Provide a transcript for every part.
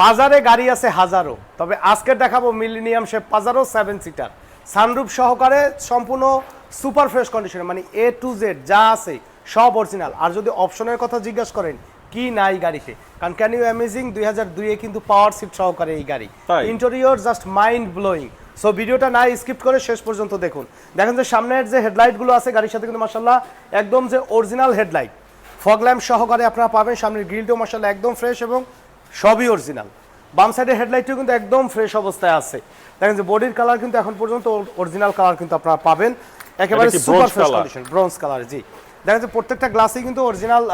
বাজারে গাড়ি আছে হাজারো তবে আজকে দেখাবো millennium shape Pajero seven seater sunroof সহকারে সম্পূর্ণ সুপার ফ্রেশ কন্ডিশনে মানে এ টু জেড যা আছে সব অরিজিনাল আর যদি অপশনের কথা জিজ্ঞাসা করেন কি নাই গাড়িতে? কারণ ক্যান ইউ অ্যামেজিং দুই হাজার দুইয়ে কিন্তু পাওয়ার সিট সহকারে এই গাড়ি? Interior just mind blowing so ভিডিওটা না স্কিপ করে শেষ পর্যন্ত দেখুন। দেখেন যে সামনের যে হেডলাইটগুলো আছে গাড়ির সাথে কিন্তু মাসাল্লাহ একদম যে অরিজিনাল হেডলাইট ফগ ল্যাম্প সহকারে আপনারা পাবেন সামনের গ্রিলটাও মাসাল্লাহ একদম ফ্রেশ এবং সবই অরিজিনাল বাম সাইডের হেডলাইটটিও কিন্তু একদম ফ্রেশ অবস্থায় আছে। দেখেন যে বডির কালার কিন্তু এখন পর্যন্ত অরিজিনাল কালার কিন্তু আপনারা পাবেন। একেবারে super fresh condition bronze colour জি। দেখেন যে প্রত্যেকটা গ্লাসই কিন্তু অরিজিনাল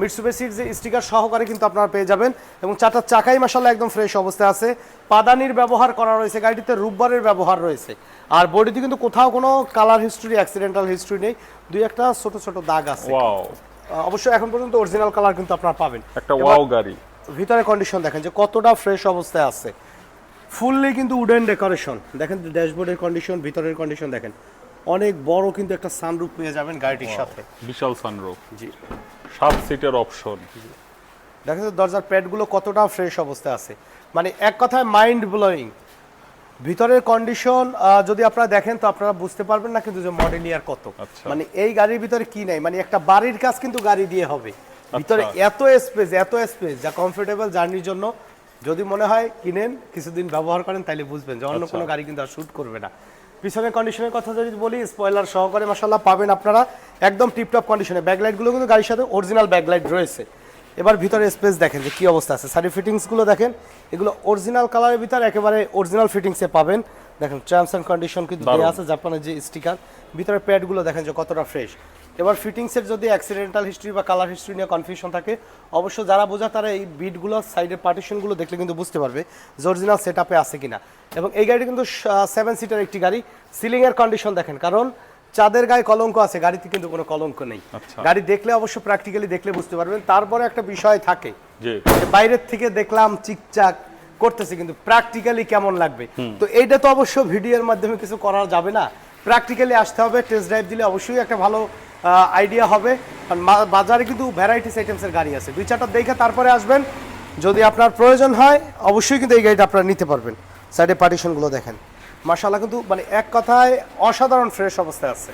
মিটসুবেসির যে স্টিকার সহকারে কিন্তু আপনারা পেয়ে যাবেন এবং চারটা চাকাই মাসাল্লাহ একদম ফ্রেশ অবস্থায় আছে। পাদানির ব্যবহার করা রয়েছে গাড়িটিতে রূপবারের ব্যবহার রয়েছে। আর বডিতে কিন্তু কোথাও কোনো কালার হিস্ট্রি অ্যাক্সিডেন্টাল হিস্ট্রি নেই। দুই একটা ছোট ছোট দাগ আছে। অবশ্যই এখন পর্যন্ত অরিজিনাল কালার কিন্তু আপনারা পাবেন। একটা ওয়াও গাড়ি। ভিতরে কন্ডিশন দেখেন যে কতটা ফ্রেশ অবস্থায় আছে। ফুললি কিন্তু উডেন ডেকোরেশন দেখেন ড্যাশবোর্ডের কন্ডিশন ভিতরের কন্ডিশন দেখেন। অনেক বড় কিন্তু একটা সানরুফ পেয়ে যাবেন গাড়িটির সাথে। বিশাল সানরুফ জি। সাত সিটের অপশন দেখেন তো দরজার প্যাডগুলো কতটা ফ্রেশ অবস্থায় আছে। মানে এক কথায় মাইন্ড ব্লোয়িং ভিতরের কন্ডিশন যদি আপনারা দেখেন তো আপনারা বুঝতে পারবেন না কিন্তু যে মডেল ইয়ার কত। আচ্ছা। মানে এই গাড়ির ভিতরে কি নাই? মানে একটা বাড়ির কাজ কিন্তু গাড়ি দিয়ে হবে। ভিতরে আচ্ছা। এত স্পেস এত স্পেস যা কমফোর্টেবল জার্নির জন্য। যদি মনে হয় কিনেন কিছুদিন ব্যবহার করেন তাহলে বুঝবেন যে অন্য আচ্ছা। কোনো গাড়ি কিন্তু আর শুট করবে না। পিছনের কন্ডিশনের কথা যদি বলি স্পয়লার সহকারে মাসাল্লাহ পাবেন আপনারা। একদম টিপটপ কন্ডিশনে ব্যাকলাইটগুলো কিন্তু গাড়ির সাথে অরিজিনাল ব্যাকলাইট রয়েছে। এবার ভিতরে স্পেস দেখেন যে কি অবস্থা আছে। সাইড ফিটিংসগুলো দেখেন এগুলো অরিজিনাল কালারের ভিতর একেবারে অরিজিনাল ফিটিংসে পাবেন। দেখেন টার্মস অ্যান্ড কন্ডিশন কিন্তু। দেওয়া আছে জাপানের যে স্টিকার ভিতরে প্যাডগুলো দেখেন যে কতটা ফ্রেশ এবার ফিটিংসের যদি অ্যাক্সিডেন্টাল হিস্ট্রি বা কালার হিস্ট্রি নিয়ে কনফিউশন থাকে অবশ্য যারা বোঝা তারা এই বিটগুলো সাইডের পার্টিশনগুলো দেখলে কিন্তু বুঝতে পারবে যে অরিজিনাল সেট আপে আছে কিনা। এবং এই গাড়িটি কিন্তু সেভেন সিটার একটি গাড়ি। সিলিংয়ের কন্ডিশন দেখেন কারণ চাঁদের গায়ে কলঙ্ক আছে গাড়িতে কিন্তু কোনো কলঙ্ক নেই। আচ্ছা। গাড়ি দেখলে অবশ্য প্র্যাকটিক্যালি দেখলে বুঝতে পারবেন। তারপরে একটা বিষয় থাকে বাইরের থেকে দেখলাম চিকচাক করতেছে কিন্তু প্র্যাকটিক্যালি কেমন লাগবে? তো এইটা তো অবশ্য ভিডিওর মাধ্যমে কিছু করা যাবে না। প্র্যাকটিক্যালি আসতে হবে টেস্ট ড্রাইভ দিলে অবশ্যই একটা ভালো আইডিয়া হবে। কারণ বাজারে কিন্তু ভ্যারাইটিস আইটেমসের গাড়ি আছে। দুই চারটা দেখে তারপরে আসবেন। যদি আপনার প্রয়োজন হয় অবশ্যই কিন্তু এই গাড়িটা আপনারা নিতে পারবেন। সাইডে পার্টিশনগুলো দেখেন। মাশাআল্লাহ কিন্তু মানে এক কথায় অসাধারণ ফ্রেশ অবস্থায় আছে।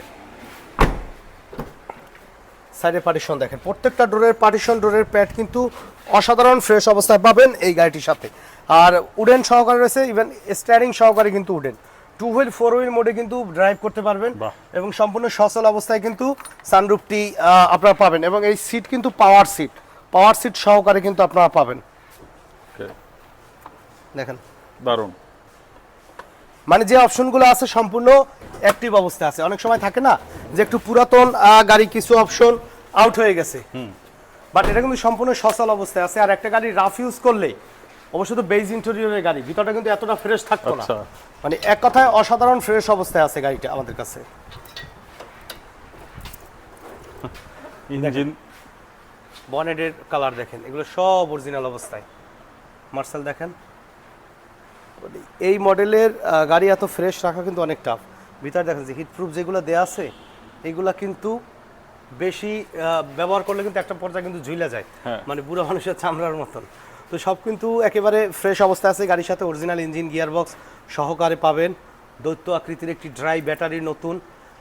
সাইডে পার্টিশন দেখেন প্রত্যেকটা ডোরের পার্টিশন ডোরের প্যাড কিন্তু অসাধারণ ফ্রেশ অবস্থায় পাবেন এই গাড়িটির সাথে। আর উডেন সহকারে রয়েছে ইভেন স্ট্যারিং সহকারে কিন্তু wooden two wheel four wheel মোডে কিন্তু ড্রাইভ করতে পারবেন এবং সম্পূর্ণ সচল অবস্থায় কিন্তু সানরুফটি আপনারা পাবেন এবং এই সিট কিন্তু পাওয়ার সিট পাওয়ার সিট সহকারে কিন্তু আপনারা পাবেন। দেখেন। দারুণ। মানে যে অপশনগুলো আছে সম্পূর্ণ অ্যাক্টিভ অবস্থায় আছে। অনেক সময় থাকে না যে একটু পুরাতন গাড়ি কিছু অপশন আউট হয়ে গেছে। বাট এটা কিন্তু সম্পূর্ণ সচল অবস্থায় আছে। আর একটা গাড়ি রাফ ইউজ করলে অবশ্য তো বেজ ইন্টেরিয়রের গাড়ি ভিতরটা কিন্তু এতটা ফ্রেশ থাকতো না। আচ্ছা। মানে এক কথায় অসাধারণ ফ্রেশ অবস্থায় আছে গাড়িটা আমাদের কাছে। ইঞ্জিন বনেটের কালার দেখেন এগুলো সব অরিজিনাল অবস্থায়। মার্শাল দেখেন। এই মডেলের গাড়ি এত ফ্রেশ রাখা কিন্তু অনেক টাফ ভিতরে দেখেন যে হিটপ্রুফ যেগুলো দেওয়া আছে এগুলা কিন্তু বেশি ব্যবহার করলে কিন্তু একটা পর্যায়ে কিন্তু ঝুলে যায়। হ্যাঁ। মানে বুড়ো মানুষের চামড়ার মতন। তো সব কিন্তু একেবারে ফ্রেশ অবস্থায় আছে। গাড়ির সাথে অরিজিনাল ইঞ্জিন গিয়ারবক্স সহকারে পাবেন। দৈত্য আকৃতির একটি ড্রাই ব্যাটারি নতুন।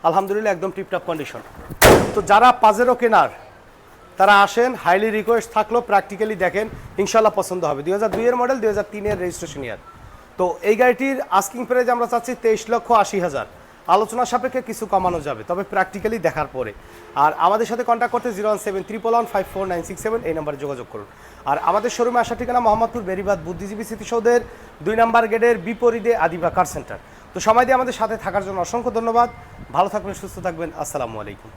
আলহামদুলিল্লাহ একদম টিপটপ কন্ডিশন তো যারা পাজেরও কেনার তারা আসেন হাইলি রিকোয়েস্ট থাকল প্র্যাকটিক্যালি দেখেন ইনশাল্লাহ পছন্দ হবে। দুই হাজার দুইয়ের মডেল দুই হাজার তিনের রেজিস্ট্রেশন ইয়ার তো এই গাড়িটির আস্কিং প্রাইস আমরা চাচ্ছি তেইশ লক্ষ আশি হাজার। আলোচনা সাপেক্ষে কিছু কমানো যাবে, তবে প্র্যাকটিক্যালি দেখার পরে। আর আমাদের সাথে কন্ট্যাক্ট করতে zero one seven triple one five four nine six seven এই নাম্বারে যোগাযোগ করুন। আর আমাদের শোরুমে আসার ঠিকানা মোহাম্মদপুর বেরিবাদ বুদ্ধিজীবী স্মৃতিসৌধের দুই নাম্বার গেটের বিপরীতে আদিবা কার সেন্টার তো সময় দিয়ে আমাদের সাথে থাকার জন্য অসংখ্য ধন্যবাদ। ভালো থাকবেন, সুস্থ থাকবেন। আসসালামু আলাইকুম।